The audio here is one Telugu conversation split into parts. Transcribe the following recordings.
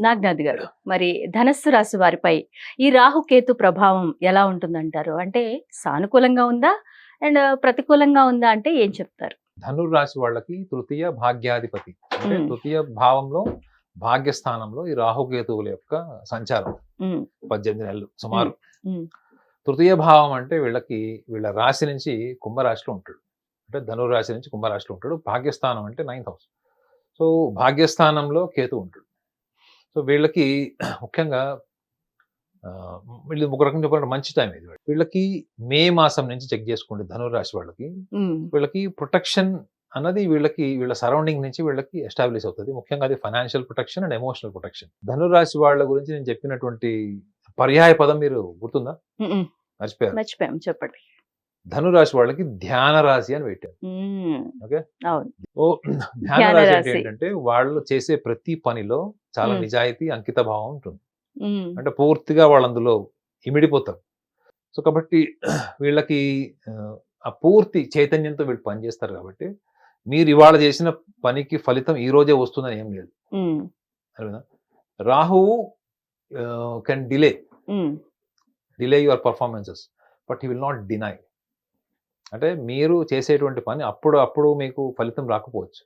నాగ్నాథ్ గారు. మరి ధనస్సు రాశి వారిపై ఈ రాహుకేతు ప్రభావం ఎలా ఉంటుందంటారు? అంటే సానుకూలంగా ఉందా? అండ్ ప్రతికూలంగా ఉందా? అంటే ఏం చెప్తారు? ధనుర్ రాశి వాళ్ళకి తృతీయ భాగ్యాధిపతి. అంటే. తృతీయ భావంలో భాగ్యస్థానంలో ఈ రాహుకేతువుల యొక్క సంచారం. పద్దెనిమిది నెలలు సుమారు. తృతీయ భావం అంటే వీళ్ళకి వీళ్ళ రాశి నుంచి కుంభరాశిలో ఉంటాడు. అంటే ధనుర్ రాశి నుంచి కుంభరాశిలో ఉంటాడు. భాగ్యస్థానం అంటే నైన్త్ హౌస్. సో భాగ్యస్థానంలో కేతు ఉంటాడు. సో వీళ్ళకి ముఖ్యంగా వీళ్ళు ఒక రకంగా చెప్పాలంటే మంచి టైం ఇది. వీళ్ళకి మే మాసం నుంచి చెక్ చేసుకోండి ధనుర్ రాశి వాళ్ళకి వీళ్ళకి ప్రొటెక్షన్ అన్నది వీళ్ళకి వీళ్ళ సరౌండింగ్ నుంచి వీళ్ళకి ఎస్టాబ్లిష్ అవుతుంది. ముఖ్యంగా అది financial protection and emotional protection. ధనురాశి వాళ్ళ గురించి నేను చెప్పినటువంటి పర్యాయ పదం మీరు గుర్తుందా? మర్చిపోయారు మర్చిపోయాం చెప్పండి. ధనురాశి వాళ్ళకి ధ్యాన రాశి అని పెట్టారు. ఓకే? ఓ ధ్యాన రాశి అంటే. ఏంటంటే వాళ్ళు చేసే ప్రతి పనిలో చాలా. నిజాయితీ అంకిత భావం ఉంటుంది అంటే పూర్తిగా వాళ్ళు అందులో ఇమిడిపోతారు. సో కాబట్టి వీళ్ళకి ఆ, పూర్తి చైతన్యంతో వీళ్ళు పనిచేస్తారు కాబట్టి మీరు ఇవాళ చేసిన పనికి ఫలితం ఈ రోజే వస్తుందని ఏం లేదు? Rahu can delay delay your performances but he will not deny అంటే మీరు చేసేటువంటి పని అప్పుడు అప్పుడు మీకు ఫలితం రాకపోవచ్చు.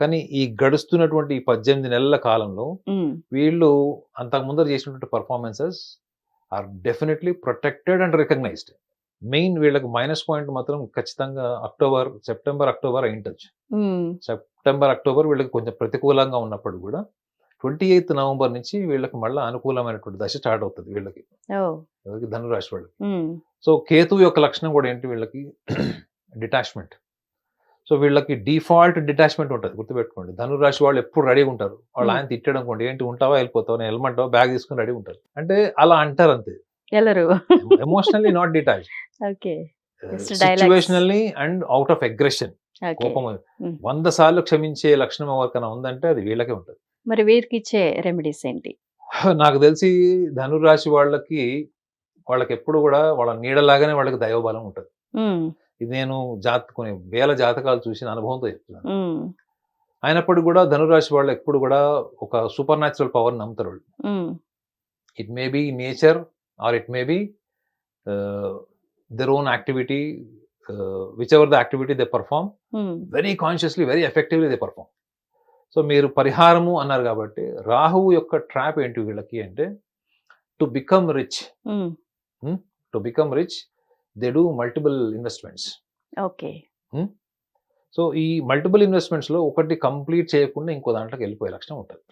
కానీ ఈ గడుస్తున్నటువంటి ఈ పద్దెనిమిది నెలల కాలంలో వీళ్ళు అంతకు ముందర చేసినటువంటి performances are definitely protected and recognised main వీళ్ళకి మైనస్ పాయింట్ మాత్రం ఖచ్చితంగా అక్టోబర్ సెప్టెంబర్ అక్టోబర్ అయింటచ్చు సెప్టెంబర్ అక్టోబర్ వీళ్ళకి కొంచెం ప్రతికూలంగా ఉన్నప్పుడు కూడా ట్వంటీ ఎయిత్ నవంబర్ నుంచి వీళ్ళకి మళ్ళీ అనుకూలమైనటువంటి దశ స్టార్ట్ అవుతుంది వీళ్ళకి. ఎవరికి ధనురాశి వాళ్ళకి. సో కేతు యొక్క లక్షణం కూడా ఏంటి వీళ్ళకి? డిటాచ్మెంట్. సో వీళ్ళకి డిఫాల్ట్ డిటాచ్మెంట్ ఉంటుంది గుర్తుపెట్టుకోండి. ధనురాశి వాళ్ళు ఎప్పుడు రెడీగా ఉంటారు. వాళ్ళు. ఆయన తిట్టడం అనుకోండి ఏంటి ఉంటావా? వెళ్ళిపోతావు? నేను వెళ్ళమంటావా? బ్యాగ్ తీసుకుని రెడీ ఉంటారు. అంటే అలా అంటారు అంతే. ఎల్లరు emotionally not detach. Situationally and out of aggression కోపం. వంద సార్లు క్షమించే లక్షణం ఎవరికైనా ఉందంటే అది వీళ్ళకే ఉంటుంది. మరి వీరికి ఇచ్చే రెమెడీస్ ఏంటి? నాకు తెలిసి ధనురాశి వాళ్ళకి వాళ్ళకి ఎప్పుడు కూడా వాళ్ళ నీడలాగానే వాళ్ళకి దైవబలం ఉంటుంది. ఇది నేను జాత కొన్ని వేల జాతకాలు చూసిన అనుభవంతో చెప్తున్నాను. అయినప్పటికీ కూడా ధనురాశి వాళ్ళు ఎప్పుడు కూడా ఒక సూపర్ న్యాచురల్ పవర్ నమ్ముతారు వాళ్ళు. It may be nature or it may be their own activity which ever the activity they perform very consciously very effectively they perform so మీరు పరిహారము అన్నారు కాబట్టి రాహువు యొక్క ట్రాప్ ఏంటి వీళ్ళకి అంటే to become rich to become rich they do multiple investments okay so ఈ మల్టిపుల్ ఇన్వెస్ట్మెంట్స్లో ఒకటి కంప్లీట్ చేయకుండా ఇంకో దాంట్లోకి వెళ్ళిపోయే లక్షణం ఉంటుంది.